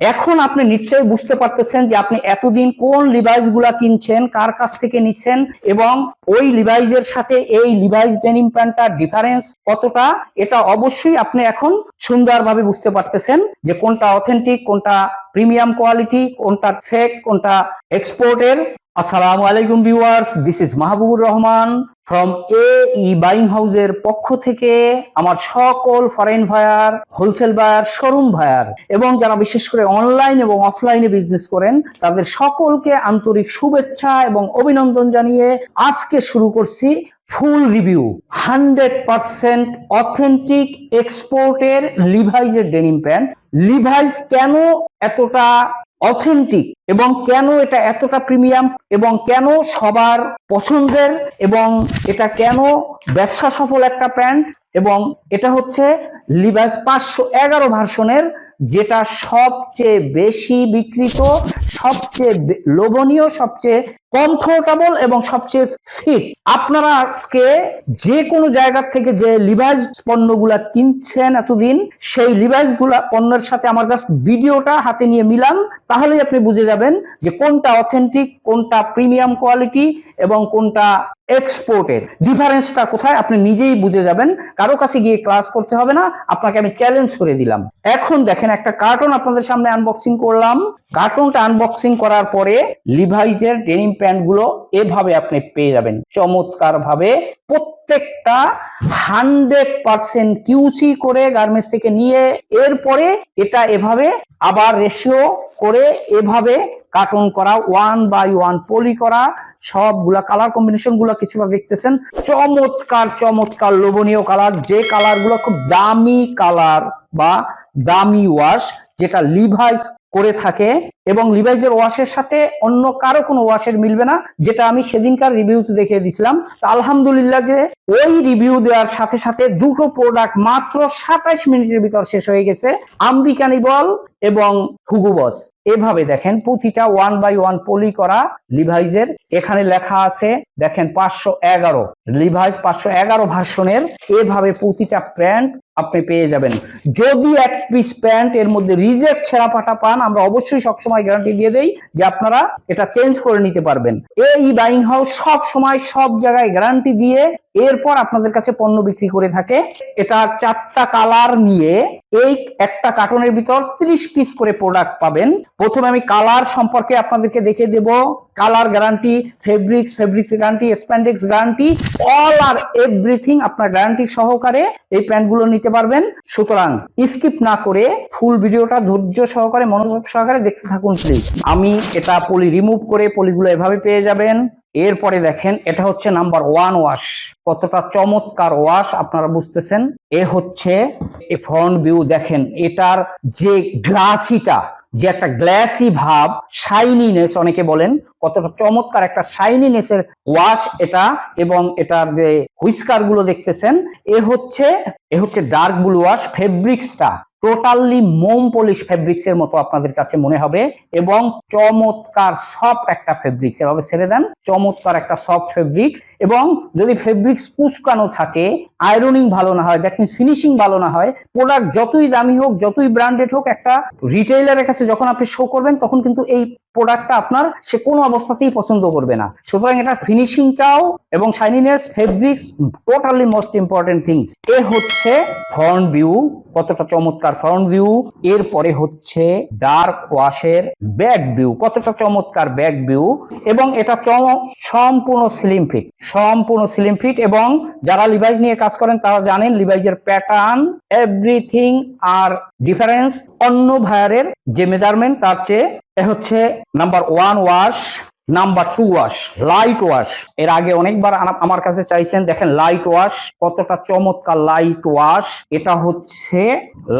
এখন আপনি নিশ্চয়ই বুঝতে পারতেছেন যে আপনি এতদিন কোন লিভাইসগুলা কিনছেন, কার কাছ থেকে নিচ্ছেন এবং ওই লিভাইজের সাথে এই লিভাইস ডেনিম প্যান্টটার ডিফারেন্স কতটা, এটা অবশ্যই আপনি এখন সুন্দরভাবে বুঝতে পারতেছেন যে কোনটা অথেন্টিক কোনটা প্রিমিয়াম কোয়ালিটি কোনটা ফেক কোনটা এক্সপোর্টের আসসালামু আলাইকুম viewers this is Mahbubur Rahman from A E buying হাউজের পক্ষ থেকে আমার সকল foreign buyer wholesale buyer showroom buyer এবং যারা বিশেষ করে অনলাইন এবং অফলাইনে বিজনেস করেন, তাদের সকলকে আন্তরিক শুভেচ্ছা এবং অভিনন্দন জানিয়ে আজকে শুরু করছি full review hundred percent authentic এক্সপোর্টের লিভাইজের ডেনিম প্যান্ট লিভাইজ কেন এতটা অথেন্টিক এবং কেন এটা এতটা প্রিমিয়াম এবং কেন সবার পছন্দের এবং এটা কেন ব্যবসা সফল একটা প্যান্ট এবং এটা হচ্ছে লিবাস পাঁচশো এগারো ভার্সনের যেটা সবচেয়ে বেশি বিকৃত সবচেয়ে লোভনীয়, সবচেয়ে কমফোর্টেবল এবং সবচেয়ে ফিট আপনারা আজকে যে কোনো জায়গা থেকে যে লিভাইজ পণ্যগুলা কিনছেন এতদিন, সেই লিভাইজগুলা পণ্যের সাথে আমার জাস্ট ভিডিওটা হাতে নিয়ে মিলাম তাহলেই আপনি বুঝে যাবেন যে কোনটা অথেন্টিক কোনটা প্রিমিয়াম কোয়ালিটি এবং কোনটা এক্সপোর্টের ডিফারেন্সটা কোথায় আপনি নিজেই বুঝে যাবেন, কারও কাছে গিয়ে ক্লাস করতে হবে না, আপনাকে আমি চ্যালেঞ্জ করে দিলাম। এখন দেখেন একটা কার্টুন আপনাদের সামনে আনবক্সিং করলাম। কার্টুনটা আনবক্সিং করার পরে লিভাইজের ডেনিম প্যান্টগুলো এভাবে আপনি পেয়ে যাবেন। চমৎকার ভাবে প্রত্যেকটা হান্ড্রেড পার্সেন্ট কিউচি করে গার্মেন্টস থেকে নিয়ে এরপরে এটা এভাবে আবার রেশিও করে এভাবে কার্টুন করা ওয়ান বাই ওয়ান পলি করা, সবগুলা কালার কম্বিনেশনগুলো কিছুটা দেখতেছেন। চমৎকার চমৎকার লোভনীয় কালার যে কালারগুলো খুব দামি কালার বা দামি ওয়াশ যেটা লিভাইস করে থাকে এবং লিভাইজের ওয়াশের সাথে অন্য কারও কোনো ওয়াশের মিলবে না, যেটা আমি সেদিনকার রিভিউতে দেখিয়ে দিছিলাম আলহামদুলিল্লাহ যে ওই রিভিউ দেওয়ার সাথে সাথে দুটো প্রোডাক্ট মাত্র সাতাইশ মিনিটের ভিতর শেষ হয়ে গেছে। আম্বিকানিবল এবং হুগুবস এভাবে দেখেন প্রতিটা ওয়ান বাই ওয়ান পলি করা লিভাইজের এখানে লেখা আছে, দেখেন পাঁচশো এগারো। লিভাইজ পাঁচশো এগারো ভার্সনের। এভাবে প্রতিটা প্যান্ট আপনি পেয়ে যাবেন। যদি এক পিস প্যান্ট এর মধ্যে রিজেক্ট ছেঁড়া পাটা পান, আমরা অবশ্যই সবসময় গ্যারান্টি দিয়ে দেই যে আপনারা এটা চেঞ্জ করে নিতে পারবেন। এই বাইং হাউস সব সময় সব জায়গায় গ্যারান্টি দিয়ে এরপর আপনাদের কাছে পণ্য বিক্রি করে থাকে। এটা চারটা কালার নিয়ে এই একটা কার্টনের ভিতর ত্রিশ পিস করে প্রোডাক্ট পাবেন। প্রথমে আমি কালার সম্পর্কে আপনাদেরকে দেখে দেব। Colour guarantee fabrics fabrics guarantee spandex guarantee all আর এভরিথিং আপনার গ্যারান্টি সহকারে এই প্যান্টগুলো নিতে পারবেন। সুতরাং স্কিপ না করে ফুল ভিডিওটা ধৈর্য সহকারে, মনোযোগ সহকারে দেখতে থাকুন প্লিজ আমি এটা পলি রিমুভ করে পলিগুলো এভাবে পেয়ে যাবেন। এরপরে দেখেন, এটা হচ্ছে নাম্বার ওয়ান ওয়াশ। কতটা চমৎকার ওয়াশ, আপনারা বুঝতেছেন? এ হচ্ছে এ ফ্রন্ট ভিউ, দেখেন, এটার যে গ্লাসিটা, যে একটা গ্লাসি ভাব, শাইনিনেস, অনেকে বলেন, কতটা চমৎকার একটা শাইনিনেসের ওয়াশ এটা, এবং এটার যে হুইস্কারগুলো দেখতেছেন, এ হচ্ছে এ হচ্ছে ডার্ক ব্লু ওয়াশ ফেব্রিক্সটা। টোটালি মোম পলিশ ফেব্রিক্স এর মতো আপনাদের কাছে মনে হবে এবং চমৎকার সফট একটা ফেব্রিক্স এভাবে ছেড়ে দেন, চমৎকার একটা সফট ফেব্রিক্স এবং যদি ফেব্রিক্স কুচকানো থাকে আয়রনিং ভালো না হয় দ্যাট মিনস ফিনিশিং ভালো না হয় প্রোডাক্ট যতই দামি হোক, যতই ব্র্যান্ডেড হোক, একটা রিটেইলারের কাছে যখন আপনি শো করবেন, তখন কিন্তু এই প্রোডাক্টটা আপনার সে কোনো অবস্থাতেই পছন্দ করবে না। সুতরাং এটা ফিনিশিংটাও এবং shininess fabrics totally most important things এ হচ্ছে ফ্রন্ট ভিউ কতটা চমৎকার ফ্রন্ট ভিউ এরপরে হচ্ছে ডার্ক ওয়াশের ব্যাক ভিউ কতটা চমৎকার ব্যাক ভিউ এবং এটা চম- সম্পূর্ণ স্লিম ফিট সম্পূর্ণ স্লিম ফিট এবং যারা লিভাইজ নিয়ে কাজ করেন তারা জানেন লিভাইজের প্যাটার্ন এভরিথিং আর ডিফারেন্স অন্য ভায়ারের যে মেজারমেন্ট তার চেয়ে হচ্ছে number one wash, number two wash, light wash. এর আগে অনেকবার আমার কাছে চাইছেন, দেখেন, লাইট ওয়াশ, কতটা চমৎকার লাইট ওয়াশ। এটা হচ্ছে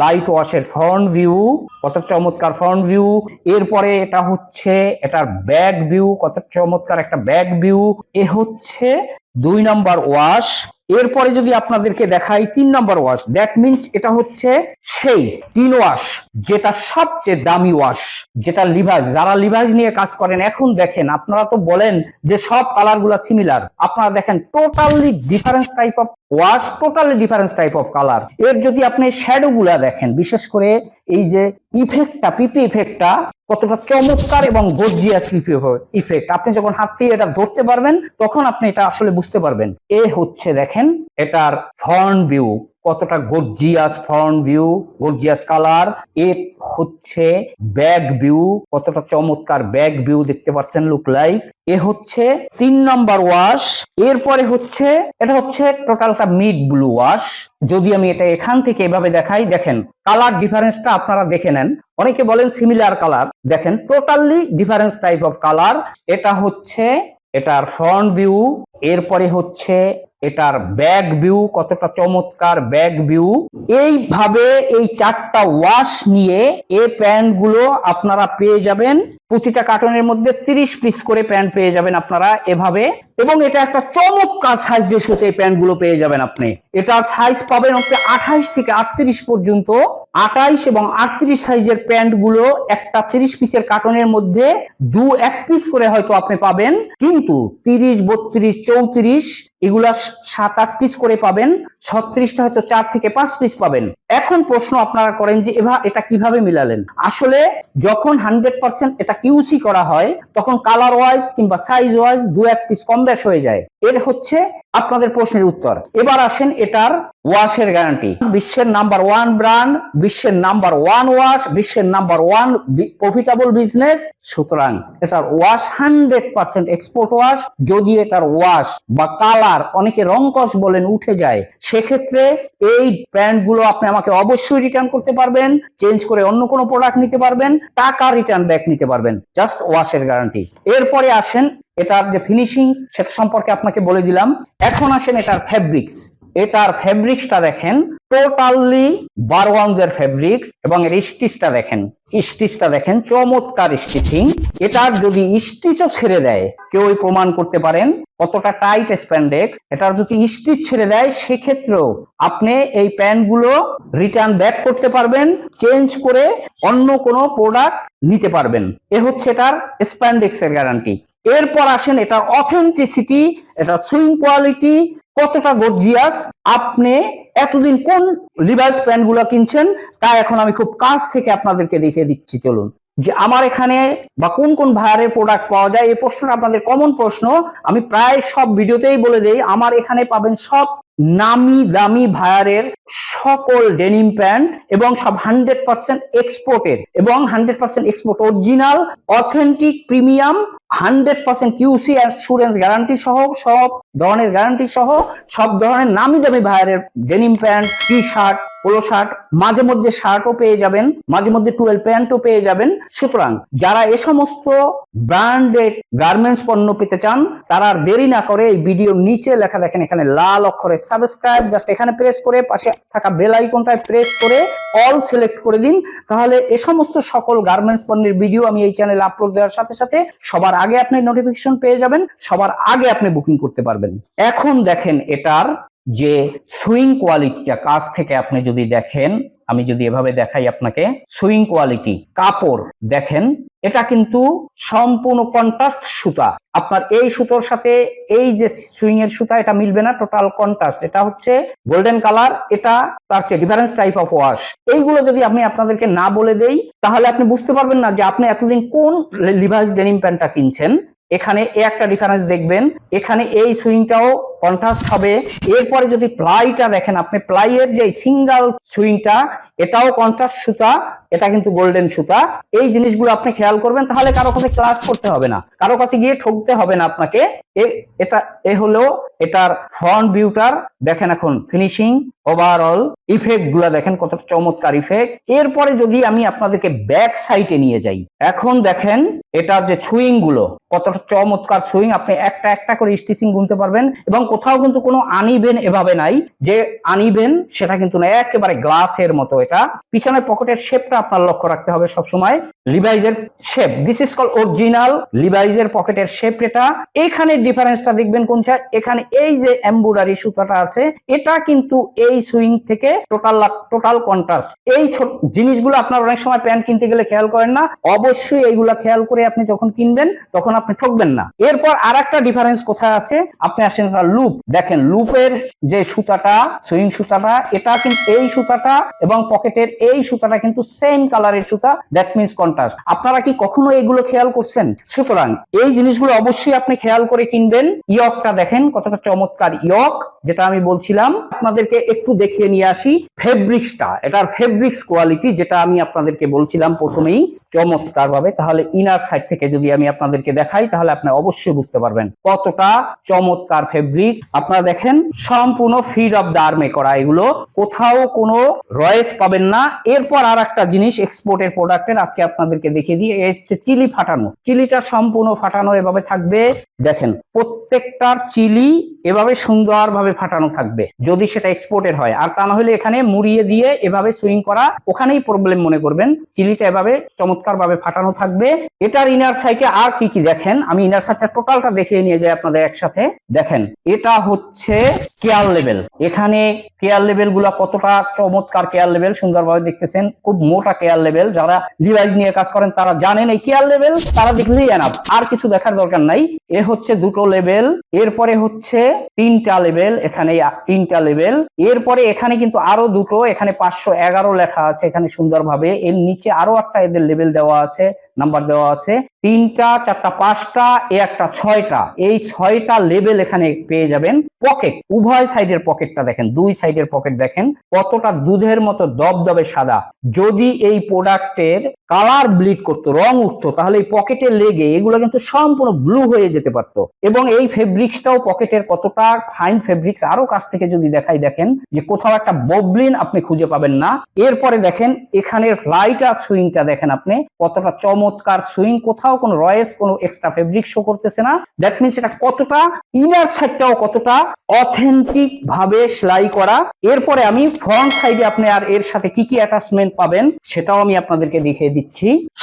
লাইট ওয়াশের ফ্রন্ট ভিউ, কত চমৎকার ফ্রন্ট ভিউ। এরপরে এটা হচ্ছে, এটার ব্যাক ভিউ, কত চমৎকার একটা ব্যাক ভিউ। এ হচ্ছে দুই নাম্বার ওয়াশ এরপরে যদি আপনাদেরকে দেখাই তিন নম্বর ওয়াশ দ্যাট মিনস এটা হচ্ছে সেই তিন ওয়াশ যেটা সবচেয়ে দামি ওয়াশ যেটা লিভাজ যারা লিভাইজ নিয়ে কাজ করেন, এখন দেখেন, আপনারা তো বলেন যে সব কালারগুলা সিমিলার আপনারা দেখেন totally difference type of wash totally difference type of কালারের যদি আপনি শ্যাডো গুলা দেখেন, বিশেষ করে এই যে ইফেক্টটা পিপি ইফেক্টটা কতটা চমৎকার এবং গর্জিয়াস পিপি ইফেক্ট আপনি যখন হাত দিয়ে এটা ধরতে পারবেন, তখন আপনি এটা আসলে বুঝতে পারবেন। এ হচ্ছে দেখেন, এটার ফ্রন্ট ভিউ কতটা gorgeous front view gorgeous colour এ হচ্ছে ব্যাক ভিউ কতটা চমৎকার ব্যাক ভিউ দেখতে পাচ্ছেন লুক লাইক এ হচ্ছে তিন নম্বর ওয়াশ এরপরে হচ্ছে, এটা হচ্ছে টোটালটা মিড ব্লু ওয়াশ যদি আমি এটা এখান থেকে এভাবে দেখাই, দেখেন কালার ডিফারেন্সটা আপনারা দেখে নেন। অনেকে বলেন সিমিলার কালার দেখেন totally difference type of colour এটা হচ্ছে, এটার ফ্রন্ট ভিউ এরপরে হচ্ছে এটার ব্যাক ভিউ কতটা চমৎকার ব্যাক ভিউ। এইভাবে এই চারটা ওয়াশ নিয়ে এ প্যান্টগুলো আপনারা পেয়ে যাবেন। প্রতিটা কার্টনের মধ্যে তিরিশ পিস করে প্যান্ট পেয়ে যাবেন আপনারা এভাবে। এবং এটা একটা চমৎকার সাইজ রেশিওতে এই প্যান্টগুলো পেয়ে যাবেন আপনি। এটার সাইজ পাবেন আপনি আঠাইশ থেকে আটত্রিশ পর্যন্ত। আঠাইশ এবং আটত্রিশ সাইজের প্যান্টগুলো একটা তিরিশ পিসের কার্টনের মধ্যে দু এক পিস করে হয়তো আপনি পাবেন। কিন্তু তিরিশ, বত্রিশ, চৌত্রিশ এগুলা সাত, আট পিস করে পাবেন। ছত্রিশটা হয়তো চার থেকে পাঁচ পিস পাবেন। এখন প্রশ্ন আপনারা করেন যে এবার এটা কীভাবে মিলালেন? আসলে যখন হান্ড্রেড পার্সেন্ট এটা কিউসি করা হয়, তখন কালার ওয়াইজ কিংবা সাইজ ওয়াইজ দু এক পিস কম বেশ হয়ে যায়। এর হচ্ছে আপনাদের প্রশ্নের উত্তর। এবার আসেন এটার ওয়াশের গ্যারান্টি বিশ্বের নাম্বার ওয়ান ব্র্যান্ড বিশ্বের নাম্বার ওয়ান ওয়াশ বিশ্বের নাম্বার ওয়ান প্রফিটেবল বিজনেস সুতরাং এটার wash hundred percent export wash যদি এটার ওয়াশ বা কালার অনেকে রংকশ বলেন উঠে যায়, সেক্ষেত্রে এই প্যান্টগুলো আপনি আমাকে অবশ্যই রিটার্ন করতে পারবেন চেঞ্জ করে অন্য কোনো প্রোডাক্ট নিতে পারবেন, টাকা রিটার্ন ব্যাক নিতে পারবেন। জাস্ট ওয়াশের গ্যারান্টি এরপরে আসেন এটার যে ফিনিশিং সেটা সম্পর্কে আপনাকে বলে দিলাম। এখন আসেন এটার ফেব্রিক্স এটার ফেব্রিক্সটা দেখেন টোটালি বারওয়ানজের ফেব্রিক্স এবং এর স্টিচটা দেখেন। স্টিচটা দেখেন, চমৎকার স্টিচিং এটার যদি স্টিচও ছেড়ে দেয়, কেউ প্রমাণ করতে পারেন, কতটা টাইট স্প্যান্ডেক্স এটার যদি স্টিচ ছেড়ে দেয়, সেক্ষেত্রেও আপনি এই প্যান্টগুলো রিটার্ন ব্যাক করতে পারবেন চেঞ্জ করে অন্য কোনো প্রোডাক্ট নিতে পারবেন। এ হচ্ছে এটার স্প্যান্ডেক্স এর গ্যারান্টি এরপর আসেন এটা অথেন্টিসিটি এটা সুইং কোয়ালিটি কতটা গর্জিয়াস আপনি এতদিন কোন লিভাইস প্যান্টগুলো কিনছেন, তা এখন আমি খুব কাছ থেকে আপনাদেরকে দেখিয়ে দিচ্ছি, চলুন। যে আমার এখানে বা কোন কোন ভায়ারের প্রোডাক্ট পাওয়া যায়, এই প্রশ্নটা আপনাদের কমন প্রশ্ন, আমি প্রায় সব ভিডিওতেই বলে দেই, আমার এখানে পাবেন সব নামি দামি ভায়ারের সকল ডেনিম প্যান্ট এবং সব হান্ড্রেড পার্সেন্ট এক্সপোর্টের এবং hundred percent export original authentic premium hundred percent QC assurance guarantee সহ সব ধরনের গ্যারান্টি সহ সব ধরনের নামি দামি ভায়ারের denim pant T shirt polo shirt মাঝে মধ্যে শার্টও পেয়ে যাবেন, মাঝে মধ্যে টুয়েলভ প্যান্টও পেয়ে যাবেন। সুতরাং যারা এ সমস্ত ব্র্যান্ডেড গার্মেন্টস পণ্য পেতে চান, তারা আর দেরি না করে এই ভিডিওর নিচে লেখা দেখেন, এখানে লাল অক্ষরে সাবস্ক্রাইব জাস্ট এখানে প্রেস করে পাশে থাকা বেল আইকনটায় প্রেস করে অল সিলেক্ট করে দিন। তাহলে এ সমস্ত সকল গার্মেন্টস পণ্যের ভিডিও আমি এই চ্যানেলে আপলোড দেওয়ার সাথে সাথে সবার আগে আপনি নোটিফিকেশন পেয়ে যাবেন, সবার আগে আপনি বুকিং করতে পারবেন। এখন দেখেন এটার যে সুইং কোয়ালিটিটা কাছ থেকে আপনি যদি দেখেন, আমি যদি এভাবে দেখাই আপনাকে সুইং কোয়ালিটি কাপড়, দেখেন এটা কিন্তু সম্পূর্ণ কন্ট্রাস্ট সুতা। আপনার এই সুতোর সাথে এই যে সুইং এর সুতা, এটা মিলবে না টোটাল কন্ট্রাস্ট এটা হচ্ছে গোল্ডেন কালার এটা তার চেয়ে ডিফারেন্স টাইপ অফ ওয়াশ এইগুলো যদি আমি আপনাদেরকে না বলে দেই, তাহলে আপনি বুঝতে পারবেন না যে আপনি এতদিন কোন লিভাইস ডেনিম প্যান্টটা কিনছেন। এখানে এ একটা ডিফারেন্স দেখবেন। এখানে এই সুইংটাও কন্ট্রাস্ট হবে। এরপরে যদি প্লাইটা দেখেন, আপনি প্লাইয়ের যে সিঙ্গাল সুইংটা এটাও কন্ট্রাস্ট সুতা। এটা কিন্তু গোল্ডেন সুতা। এই জিনিসগুলো আপনি খেয়াল করবেন, তাহলে কারও কাছে ক্লাস করতে হবে না। কারও কাছে গিয়ে ঠকতে হবে না আপনাকে। এটা, এ হলো এটার ফ্রন্ট ভিউটার দেখেন এখন ফিনিশিং ওভারঅল ইফেক্টগুলা দেখেন কতটা চমৎকার ইফেক্ট এরপরে যদি আমি আপনাদেরকে ব্যাক সাইডে নিয়ে যাই, এখন দেখেন এটার যে সুইংগুলো, কতটা চমৎকার সুইং আপনি একটা একটা করে স্টিচিং গুনতে পারবেন এবং কোথাও কিন্তু কোনো আনিবেন এভাবে নাই। যে আনিবেন সেটা কিন্তু না, একেবারে গ্লাসের মতো এটা। পিছনের পকেটের শেপটা আপনার লক্ষ্য রাখতে হবে সবসময় লিভাইজের shape this is call original লিভাইজের পকেটের শেপ এটা এখানে ডিফারেন্সটা দেখবেন কোনটা? এখানে এই যে এম্বুডারি সুতাটা আছে, এটা কিন্তু এই সুইং থেকে টোটাল টোটাল কন্ট্রাস্ট এই জিনিসগুলো আপনার অনেক সময় প্যান্ট কিনতে গেলে খেয়াল করেন না। অবশ্যই এইগুলা খেয়াল করে আপনি যখন কিনবেন, তখন আপনি ঠকবেন না। এরপর আর একটা ডিফারেন্স কোথায় আছে? আপনি আসেন লুপ দেখেন লুপের যে সুতাটা সুইং সুতাটা, এটা কিন্তু এই সুতাটা এবং পকেটের এই সুতাটা কিন্তু সেম কালারের সুতা দ্যাট মিনস কন্ট্রাস্ট আপনারা কি কখনো এগুলো খেয়াল করছেন? সুতরাং এই জিনিসগুলো অবশ্যই আপনি খেয়াল করে কিনবেন। ইয়কটা দেখেন, কতটা চমৎকার ইয়ক, যেটা আমি বলছিলাম। আপনাদেরকে একটু দেখিয়ে নিয়ে আসি। ফেব্রিক্সটা এটার ফেব্রিক্স কোয়ালিটি যেটা আমি আপনাদেরকে বলছিলাম প্রথমেই চমৎকার ভাবে তাহলে ইনার সাইড থেকে যদি আমি আপনাদেরকে দেখাই, তাহলে আপনি অবশ্যই বুঝতে পারবেন কতটা চমৎকার ফেব্রিক্স আপনারা দেখেন, সম্পূর্ণ ফিড অফ দ্য আর্মে করা এগুলো। কোথাও কোনো রয়েস পাবেন না। এরপর আর একটা জিনিস এক্সপোর্টের প্রোডাক্টের আজকে আপনাদেরকে দেখিয়ে দিই। এই হচ্ছে চিলি ফাটানো। চিলিটা সম্পূর্ণ ফাটানো, এভাবে থাকবে। দেখেন, প্রত্যেকটার চিলি এভাবে সুন্দরভাবে ফাটানো থাকবে, যদি সেটা এক্সপোর্টের হয়। আর তা না হলে এখানে মুড়িয়ে দিয়ে এভাবে সুইং করা, ওখানেই প্রবলেম মনে করবেন। চিলিটা এভাবে চমৎকার ভাবে ফাটানো থাকবে। এটার ইনার সাইডে আর কি কি? দেখেন, আমি ইনার সাইডটা টোটালটা দেখিয়ে নিয়ে যাই আপনাদের একসাথে। দেখেন, এটা হচ্ছে কেয়ার লেভেল এখানে কেয়ার লেভেলগুলা কতটা চমৎকার কেয়ার লেভেল সুন্দরভাবে দেখতেছেন। খুব মোটা কেয়ার লেভেল যারা ডিভাইস নিয়ে কাজ করেন, তারা জানেন এই কেয়ার লেভেল তারা দেখলেই এনাফ আর কিছু দেখার দরকার নাই। এ হচ্ছে দুটো লেভেল এরপরে হচ্ছে তিনটা লেভেল এখানে তিনটা লেভেল এরপরে এখানে কিন্তু আরও দুটো, এখানে পাঁচশো এগারো লেখা আছে এখানে সুন্দরভাবে। এর নিচে আরও একটা এদের লেভেল দেওয়া আছে নাম্বার দেওয়া আছে। তিনটা, চারটা, পাঁচটা, এ একটা, ছয়টা। এই ছয়টা লেভেল এখানে পেয়ে যাবেন পকেট উভয় সাইডের পকেটটা দেখেন, দুই সাইডের পকেট দেখেন, কতটা দুধের মতো দবদবে সাদা। যদি এই প্রোডাক্টের কালার ব্লিড করতো, রং উঠতো, তাহলে এই পকেটে লেগে এগুলো কিন্তু সম্পূর্ণ ব্লু হয়ে যেতে পারতো। এবং এই ফেব্রিক্সটাও পকেটের কতটা ফাইন ফেব্রিক্স আরও কাছ থেকে যদি দেখাই দেখেন যে কোথাও একটা ববলিন আপনি খুঁজে পাবেন না। এরপরে দেখেন এখানের ফ্লাইটার সুইংটা দেখেন আপনি, কতটা চমৎকার সুইং, কোথাও কোনো রয়েস, কোনো এক্সট্রা ফেব্রিক শো করতেছে না। দ্যাট মিনস এটা কতটা ইনার সাইডটাও কতটা অথেন্টিক ভাবে সেলাই করা। এরপরে আমি ফ্রন্ট সাইডে আপনি আর এর সাথে কি কি অ্যাটাচমেন্ট পাবেন, সেটাও আমি আপনাদেরকে দেখিয়ে দিচ্ছি।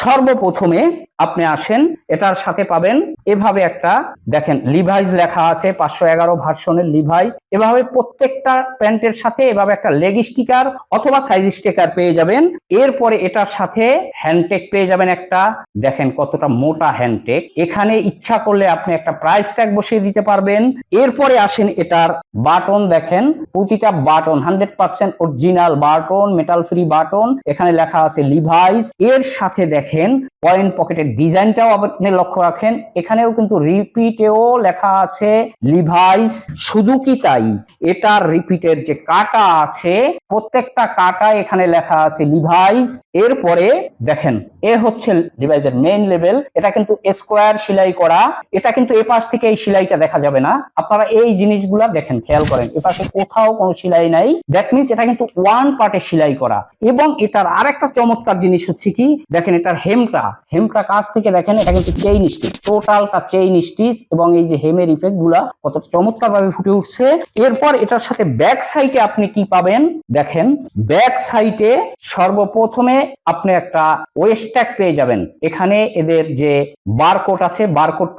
সর্বপ্রথমে আপনি আসেন, এটার সাথে পাবেন এভাবে একটা, দেখেন লিভাইস লেখা আছে, পাঁচশো এগারো ভার্সনের লিভাইস এভাবে প্রত্যেকটা প্যান্টের সাথে এভাবে একটা লেগ স্টিকার অথবা সাইজ স্টিকার পেয়ে যাবেন। এরপরে এটার সাথে হ্যান্ডটেক পেয়ে যাবেন একটা। দেখেন কতটা মোটা হ্যান্ডটেক এখানে ইচ্ছা করলে আপনি একটা প্রাইস ট্যাগ বসিয়ে দিতে পারবেন। এরপরে আসেন এটার বাটন দেখেন, প্রতিটা button hundred percent original button metal free button এখানে লেখা আছে লিভাইস এর সাথে দেখেন পয়েন্ট পকেটের ডিজাইনটাও আপনি লক্ষ্য রাখেন, এখানেও কিন্তু রিপিটেও লেখা আছে লিভাইস শুধু কি তাই? এটার রিপিটের যে কাটা আছে, প্রত্যেকটা কাটা এখানে লেখা আছে লিভাইস এরপরে দেখেন, এ হচ্ছে ডিভাইসের মেইন লেভেল এটা কিন্তু স্কোয়ার সেলাই করা, এটা কিন্তু এ পাশ থেকে এই সেলাইটা দেখা যাবে না। আপনারা এই জিনিসগুলা দেখেন, খেয়াল করেন এ পাশে কোথাও কোনো সেলাই নাই দ্যাট মিনস এটা কিন্তু ওয়ান পার্টে সেলাই করা। এবং এটার আরেকটা চমৎকার জিনিস হচ্ছে কি দেখেন এটার হেমটা হেমটা কাছ থেকে দেখেন, এটা কিন্তু চেইন স্টিচ টোটালটা চেইন স্টিচ এবং এই যে হেমের ইফেক্টগুলা কত চমৎকার ভাবে ফুটে উঠছে। এরপর এটার সাথে ব্যাক সাইডে আপনি কি পাবেন? দেখেন ব্যাক সাইডে সর্বপ্রথমে আপনি একটা ওয়েস্ট ট্যাগ পেয়ে যাবেন। এখানে এদের যে বারকোড আছে বারকোড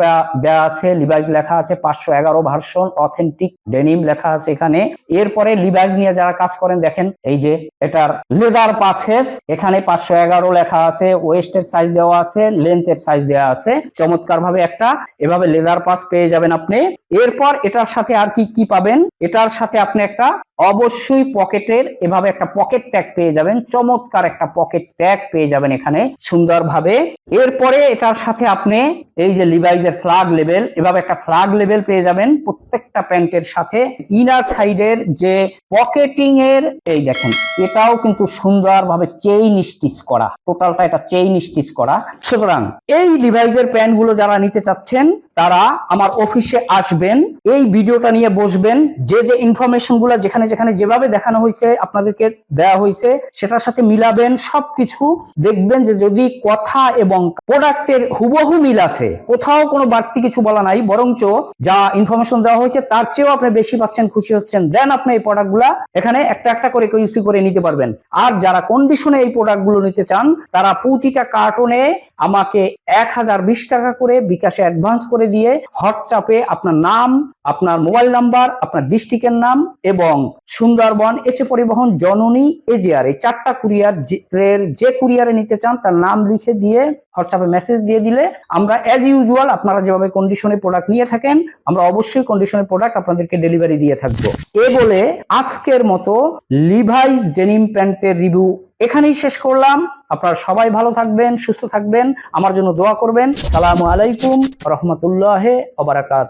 দেওয়া আছে লিভাইজ লেখা আছে, পাঁচশো এগারো ভার্সন অথেন্টিক ডেনিম লেখা আছে এখানে। এরপরে লিভাইজ নিয়ে যারা কাজ করেন, দেখেন, এই যে এটার লেদার পাছেস এখানে পাঁচশো এগারো লেখা আছে ওয়েস্টের সাইজ দেওয়া আছে লেন্থের সাইজ দেওয়া আছে। চমৎকার ভাবে একটা এভাবে লেদার পাস পেয়ে যাবেন আপনি। এরপর এটার সাথে আর কি কি পাবেন? এটার সাথে আপনি একটা অবশ্যই পকেটের, এভাবে একটা পকেট ট্যাগ পেয়ে যাবেন, চমৎকার একটা পকেট ট্যাগ পেয়ে যাবেন এখানে সুন্দরভাবে। এরপরে এটার সাথে আপনি এই যে লিভাইজের ফ্লাগ লেভেল এভাবে একটা ফ্লাগ লেভেল পেয়ে যাবেন প্রত্যেকটা প্যান্টের সাথে। ইনার সাইডের যে পকেটিং এর এই দেখেন, এটাও কিন্তু সুন্দরভাবে চেইন স্টিচ করা। টোটালটা এটা চেইন স্টিচ করা। সুতরাং এই ডিভাইসের প্যান্টগুলো যারা নিতে চাচ্ছেন, তারা আমার অফিসে আসবেন, এই ভিডিওটা নিয়ে বসবেন, যে যে ইনফরমেশনগুলো যেখানে যেখানে যেভাবে দেখানো হয়েছে, আপনাদেরকে দেওয়া হয়েছে, সেটার সাথে মিলাবেন সবকিছু। দেখবেন যে যদি কথা এবং প্রোডাক্টের হুবহু মিল আছে, কোথাও কোনো বাড়তি কিছু বলা নাই, বরঞ্চ যা ইনফরমেশন দেওয়া হয়েছে, তার চেয়েও আপনি বেশি পাচ্ছেন, খুশি হচ্ছেন দেন আপনি এই প্রোডাক্টগুলা এখানে একটা একটা করে ইউসি করে নিতে পারবেন। আর যারা কন্ডিশনে এই প্রোডাক্টগুলো নিতে চান, তারা প্রতিটা কার্টনে আমাকে এক হাজার বিশ টাকা করে বিকাশে অ্যাডভান্স করে দিয়ে হোয়াটসঅ্যাপে আপনার নাম আপনার মোবাইল নাম্বার, আপনার ডিস্ট্রিক্টের নাম এবং সুন্দরবন এসে পরিবহন জননী এজিআর, এই চারটা কুরিয়ার যে- যে কুরিয়ারে নিতে চান তার নাম লিখে দিয়ে হোয়াটসঅ্যাপে মেসেজ দিয়ে দিলে আমরা অ্যাজ ইউজুয়াল আপনারা যেভাবে কন্ডিশনে প্রোডাক্ট নিয়ে থাকেন, আমরা অবশ্যই কন্ডিশনের প্রোডাক্ট আপনাদেরকে ডেলিভারি দিয়ে থাকব। এ বলে আজকের মতো লিভাইস ডেনিম প্যান্টের রিভিউ এখানেই শেষ করলাম। আপনারা সবাই ভালো থাকবেন, সুস্থ থাকবেন, আমার জন্য দোয়া করবেন। সালামু আলাইকুম, রহমতুল্লাহ অবরাকাত